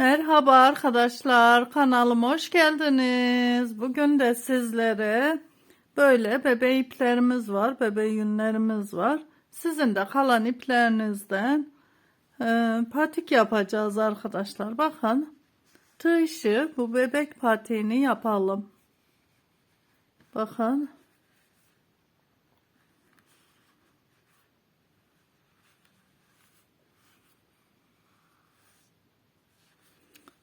Merhaba arkadaşlar, kanalıma hoş geldiniz. Bugün de sizlere böyle bebe iplerimiz var, bebe yünlerimiz var. Sizin de kalan iplerinizden e, patik yapacağız arkadaşlar. Bakın, tığ bu bebek patiğini yapalım. Bakın.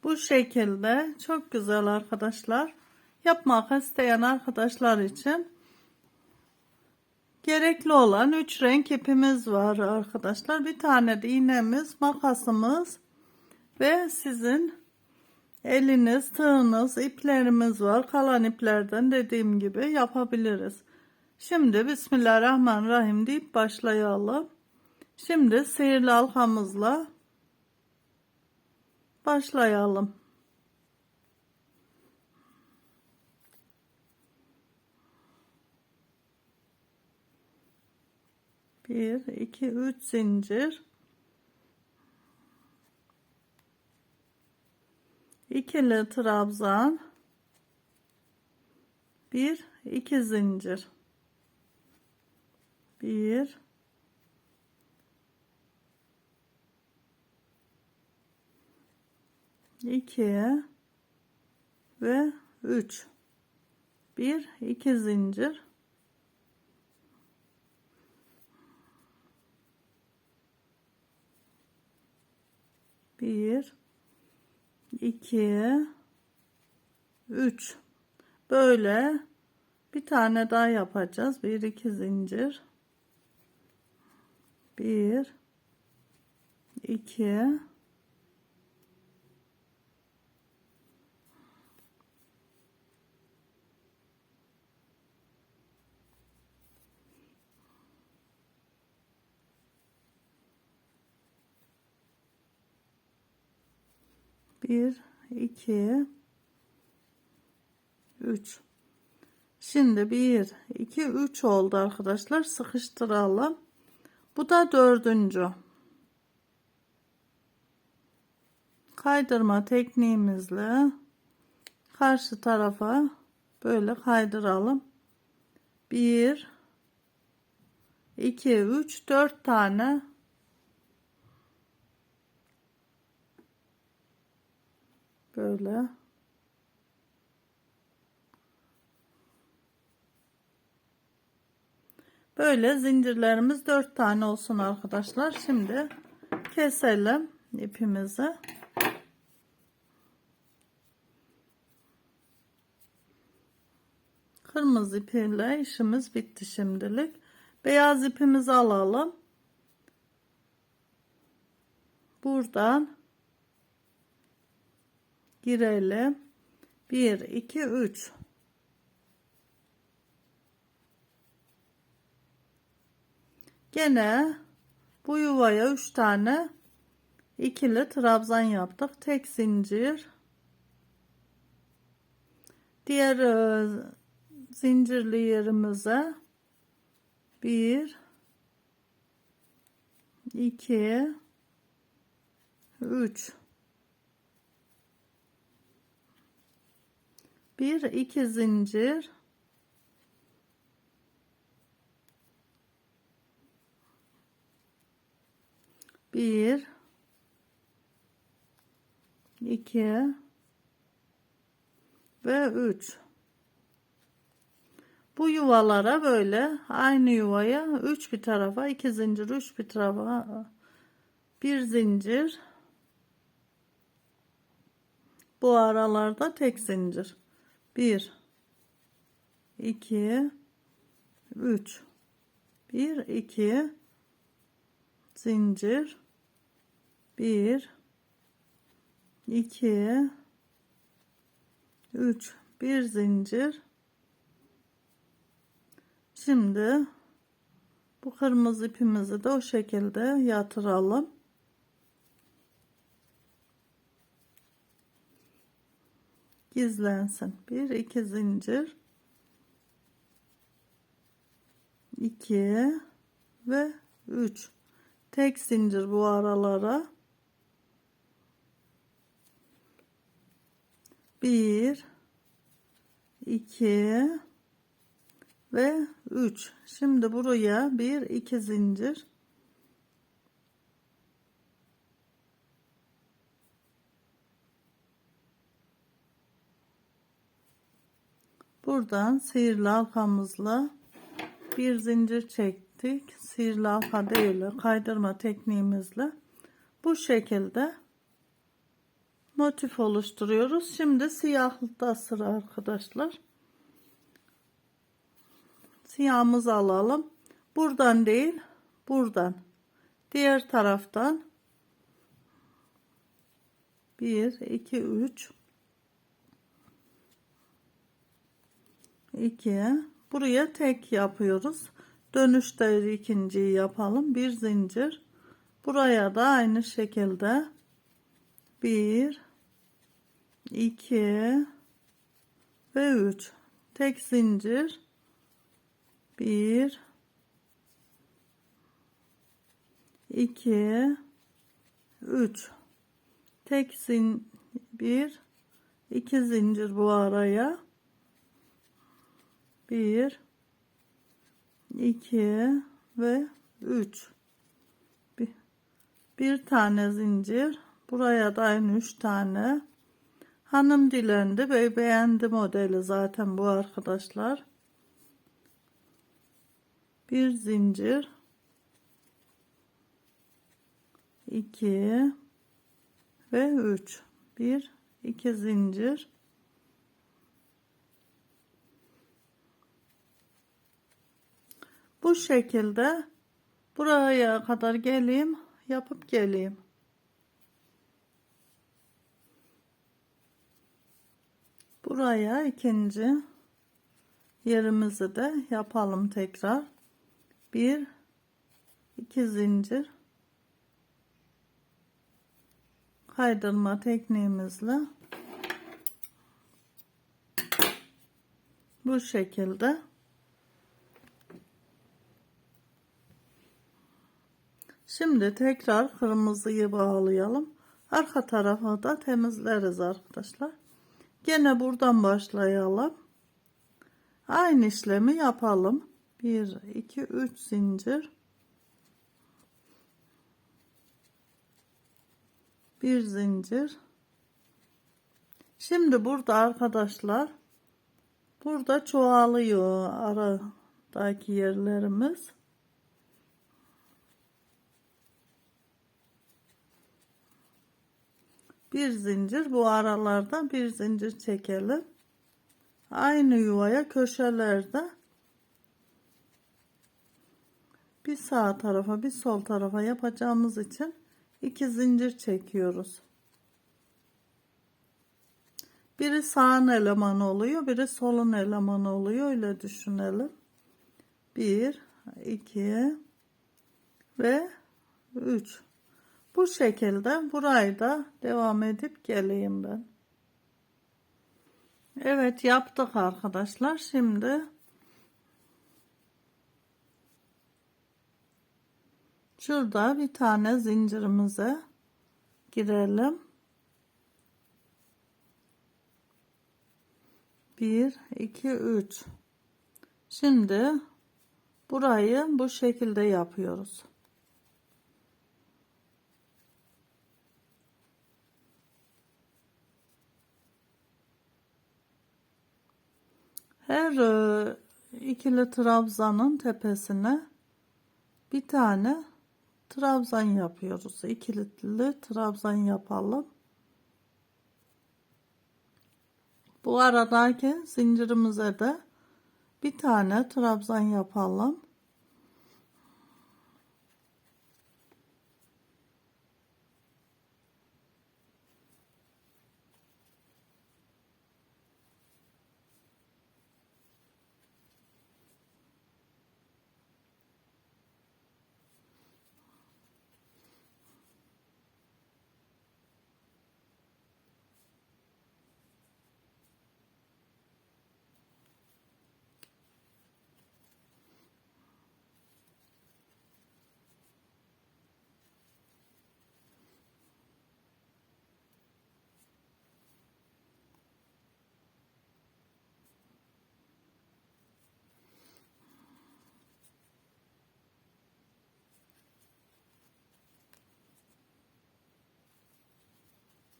Bu şekilde çok güzel arkadaşlar. Yapmak isteyen arkadaşlar için gerekli olan 3 renk ipimiz var arkadaşlar. Bir tane de iğnemiz, makasımız ve sizin eliniz, tığınız, iplerimiz var. Kalan iplerden dediğim gibi yapabiliriz. Şimdi Bismillahirrahmanirrahim deyip başlayalım. Şimdi sihirli halkamızla başlayalım. Bir, iki, üç zincir. İkili trabzan. Bir, iki zincir. Bir, 2 ve 3 1 2 zincir. Bir iki üç. Böyle bir tane daha yapacağız. Bir iki zincir. Bir iki Bir, iki, üç. Şimdi bir, iki, üç oldu arkadaşlar. Sıkıştıralım. Bu da dördüncü. Kaydırma tekniğimizle karşı tarafa böyle kaydıralım. Bir, iki, üç, dört tane Böyle. Böyle zincirlerimiz dört tane olsun arkadaşlar. Şimdi keselim ipimizi. Kırmızı ipiyle işimiz bitti şimdilik. Beyaz ipimizi alalım. Buradan girelim. 1 2 3 Gene bu yuvaya 3 tane ikili trabzan yaptık. Tek zincir. Diğer e, zincirli yerimize 1 2 3 bir iki zincir. Bir iki ve üç. Bu yuvalara böyle aynı yuvaya üç bir tarafa iki zincir üç bir tarafa bir zincir. Bu aralarda tek zincir 1 2 3 1 2 zincir. 1 2 3 bir zincir. Şimdi bu kırmızı ipimizi de o şekilde yatıralım gizlensin. Bir iki zincir. iki ve üç. Tek zincir bu aralara. 1 2 ve 3 şimdi buraya bir iki zincir buradan sihirli halkamızla bir zincir çektik. Sihirli halka değil kaydırma tekniğimizle bu şekilde motif oluşturuyoruz. Şimdi siyahlıkta sıra arkadaşlar. Siyahımızı alalım. Buradan değil buradan. Diğer taraftan 1 2 3 2 buraya tek yapıyoruz. Dönüşte ikinciyi yapalım. Bir zincir. Buraya da aynı şekilde. 1 2 ve 3 tek zincir. 1 2 3 tek zin 1 2 zincir bu araya 1 2 ve 3 bir, bir tane zincir. Buraya da aynı 3 tane. Hanım dilendi. Ve beğendi modeli zaten bu arkadaşlar. Bir zincir. 2 ve 3 1 2 zincir bu şekilde buraya kadar geleyim yapıp geleyim. Buraya ikinci yerimizi de yapalım tekrar. Bir iki zincir. Kaydırma tekniğimizle bu şekilde Şimdi tekrar kırmızıyı bağlayalım. Arka tarafı da temizleriz arkadaşlar. Gene buradan başlayalım. Aynı işlemi yapalım. 1 2 3 zincir. Bir zincir. Şimdi burada arkadaşlar burada çoğalıyor aradaki yerlerimiz. Bir zincir bu aralarda bir zincir çekelim. Aynı yuvaya köşelerde. Bir sağ tarafa bir sol tarafa yapacağımız için iki zincir çekiyoruz. Biri sağın elemanı oluyor biri solun elemanı oluyor. Öyle düşünelim. 1 2 ve 3 bu şekilde burayı da devam edip geleyim ben. Evet yaptık arkadaşlar. Şimdi şurada bir tane zincirimize girelim. 1 2 3 Şimdi burayı bu şekilde yapıyoruz. Her e, ikili trabzanın tepesine bir tane trabzan yapıyoruz. İkili trabzan yapalım. Bu aradaki zincirimize de bir tane trabzan yapalım.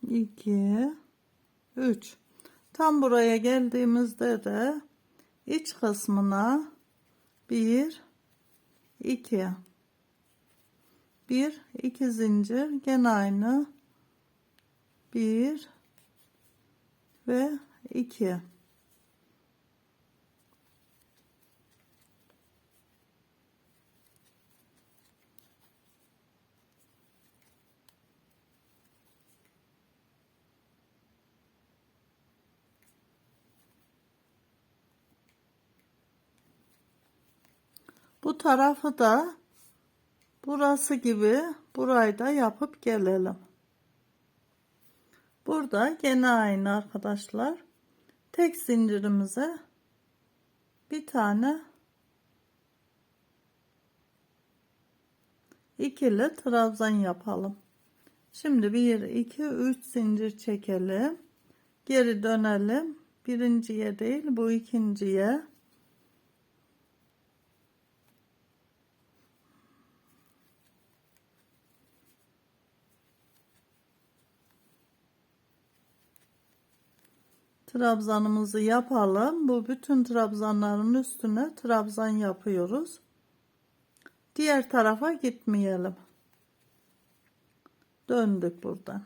2 3 tam buraya geldiğimizde de iç kısmına 1 2 1 2 zincir. Gene aynı. 1 ve 2 Bu tarafı da burası gibi burayı da yapıp gelelim. Burada gene aynı arkadaşlar. Tek zincirimize bir tane ikili trabzan yapalım. Şimdi 1 2 3 zincir çekelim. Geri dönelim. Birinciye değil bu ikinciye. Trabzanımızı yapalım. Bu bütün trabzanların üstüne trabzan yapıyoruz. Diğer tarafa gitmeyelim. Döndük buradan.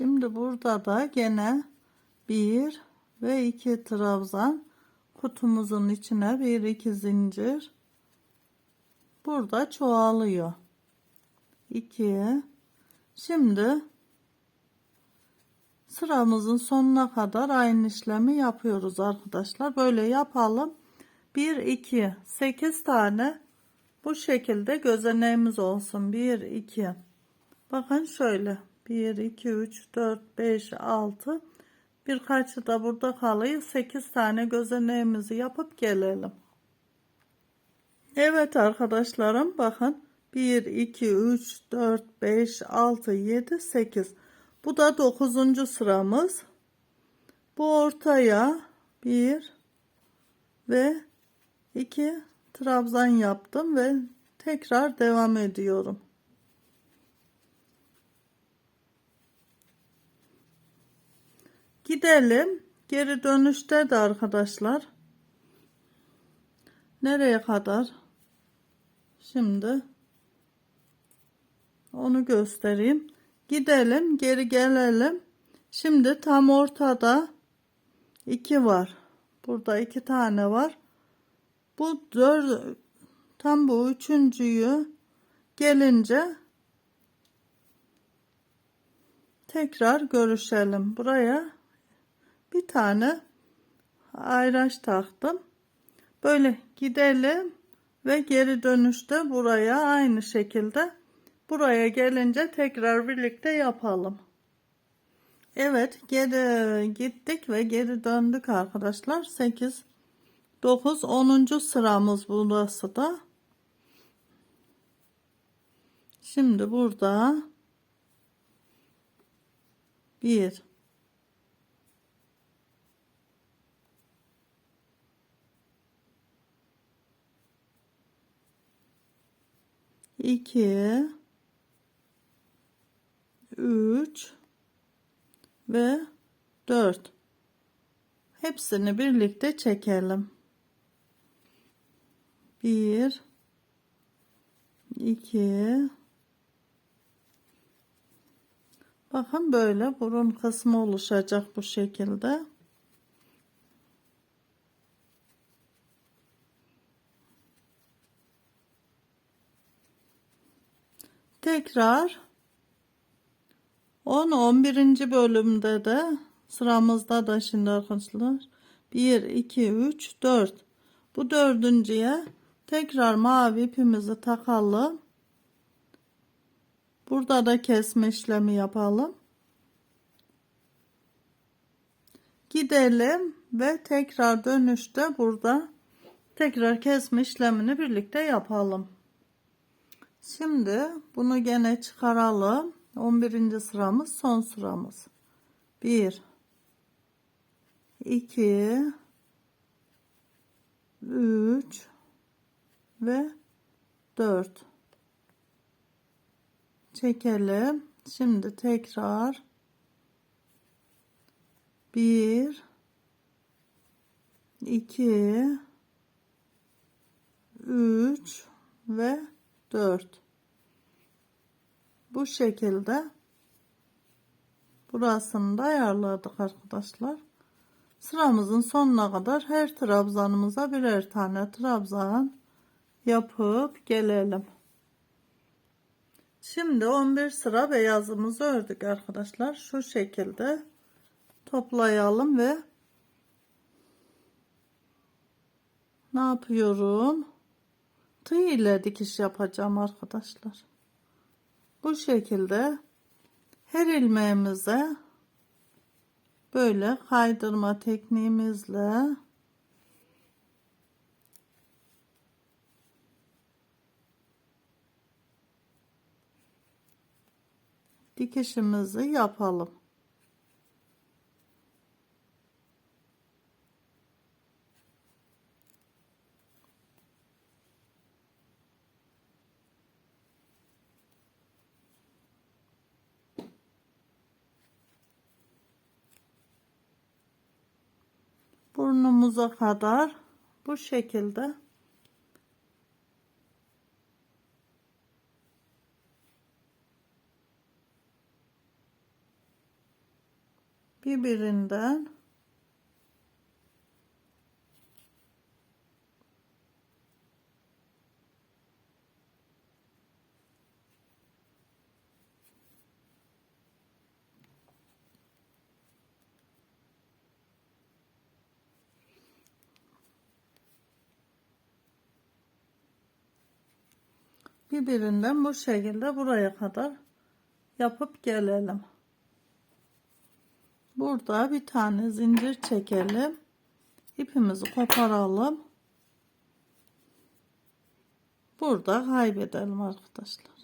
Şimdi burada da gene bir ve iki trabzan kutumuzun içine bir iki zincir burada çoğalıyor. 2 şimdi sıramızın sonuna kadar aynı işlemi yapıyoruz arkadaşlar. Böyle yapalım. 1 2 8 tane bu şekilde gözeneğimiz olsun. 1 2 Bakın şöyle 1 2 3 4 5 6 birkaçı da burada kalıyor 8 tane gözeneğimizi yapıp gelelim. Evet arkadaşlarım bakın. 1 2 3 4 5 6 7 8 bu da 9. sıramız. Bu ortaya 1 ve 2 trabzan yaptım ve tekrar devam ediyorum Gidelim. Geri dönüşte de arkadaşlar. Nereye kadar? Şimdi onu göstereyim. Gidelim, geri gelelim. Şimdi tam ortada iki var. Burada iki tane var. Bu dört tam bu üçüncüyü gelince tekrar görüşelim. Buraya bir tane ayraç taktım. Böyle gidelim ve geri dönüşte buraya aynı şekilde buraya gelince tekrar birlikte yapalım. Evet geri gittik ve geri döndük arkadaşlar. 8 9 10. sıramız burası da. Şimdi burada 1 2 3 ve 4 hepsini birlikte çekelim. 1 2 bakın böyle burun kısmı oluşacak bu şekilde Tekrar 10 11. bölümde de sıramızda da şimdi arkadaşlar 1 2 3 4 bu dördüncüye tekrar mavi ipimizi takalım. Burada da kesme işlemi yapalım. gidelim ve tekrar dönüşte burada tekrar kesme işlemini birlikte yapalım. Şimdi bunu gene çıkaralım. 11. sıramız son sıramız. 1 2 3 ve 4 çekelim. Şimdi tekrar 1 2 3 ve 4 bu şekilde burasını da ayarladık arkadaşlar. Sıramızın sonuna kadar her trabzanımıza birer tane trabzan yapıp gelelim. Şimdi 11 sıra beyazımızı ördük arkadaşlar. Şu şekilde toplayalım ve ne yapıyorum tığ ile dikiş yapacağım arkadaşlar bu şekilde her ilmeğimize böyle kaydırma tekniğimizle dikişimizi yapalım. Burnumuza kadar bu şekilde. Birbirinden birbirinden bu şekilde buraya kadar yapıp gelelim. Burada bir tane zincir çekelim. İpimizi koparalım. Burada kaybedelim arkadaşlar.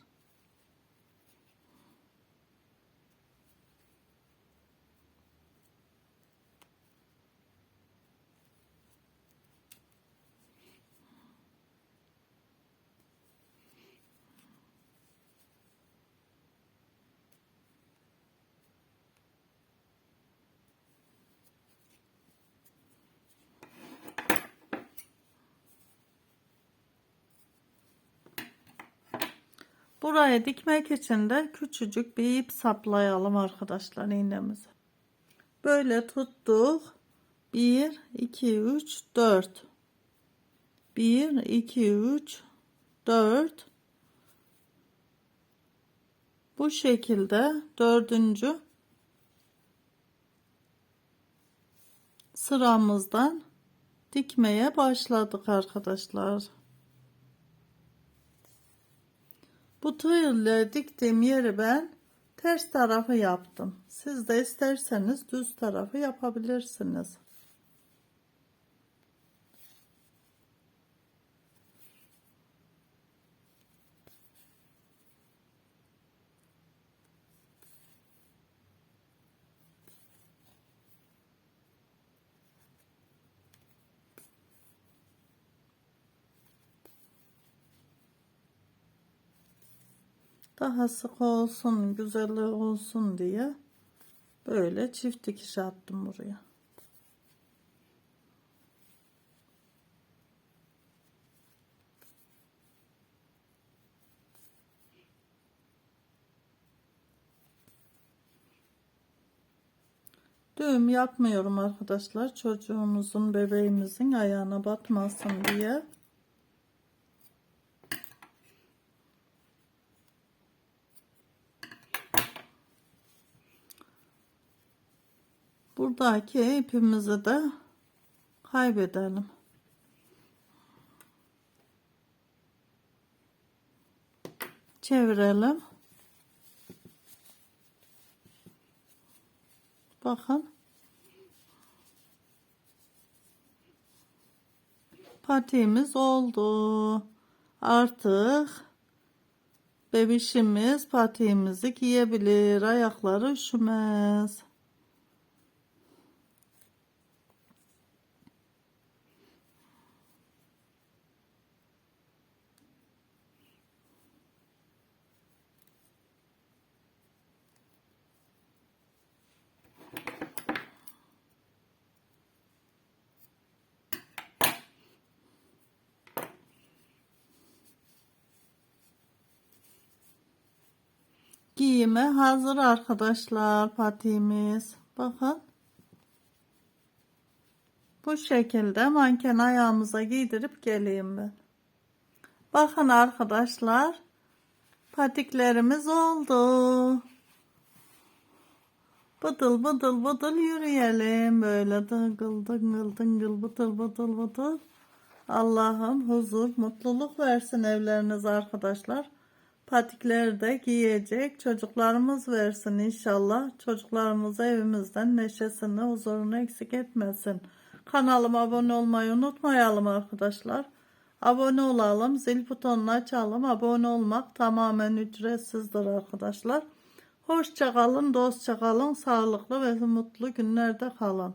Buraya dikmek için de küçücük bir ip saplayalım arkadaşlar iğnemizi. Böyle tuttuk. 1 2 3 4 1 2 3 4 bu şekilde dördüncü sıramızdan dikmeye başladık arkadaşlar. Bu tığ ile diktiğim yeri ben ters tarafı yaptım. Siz de isterseniz düz tarafı yapabilirsiniz. Daha sık olsun güzel olsun diye böyle çift dikiş attım buraya. Düğüm yapmıyorum arkadaşlar çocuğumuzun bebeğimizin ayağına batmasın diye buradaki ipimizi de kaybedelim. Çevirelim. Bakın. Patiğimiz oldu. Artık bebişimiz patiğimizi giyebilir. Ayakları üşümez. Giyime hazır arkadaşlar patiğimiz. Bakın. Bu şekilde manken ayağımıza giydirip geleyim ben. Bakın arkadaşlar. Patiklerimiz oldu. Bıdıl bıdıl bıdıl yürüyelim. Böyle dıngıl dıngıl dıngıl bıdıl bıdıl bıdıl. Allah'ım huzur, mutluluk versin evleriniz arkadaşlar. Patikleri de giyecek çocuklarımız versin inşallah. Çocuklarımız evimizden neşesini, huzurunu eksik etmesin. Kanalıma abone olmayı unutmayalım arkadaşlar. Abone olalım, zil butonunu açalım. Abone olmak tamamen ücretsizdir arkadaşlar. Hoşça kalın, dostça kalın, sağlıklı ve mutlu günlerde kalın.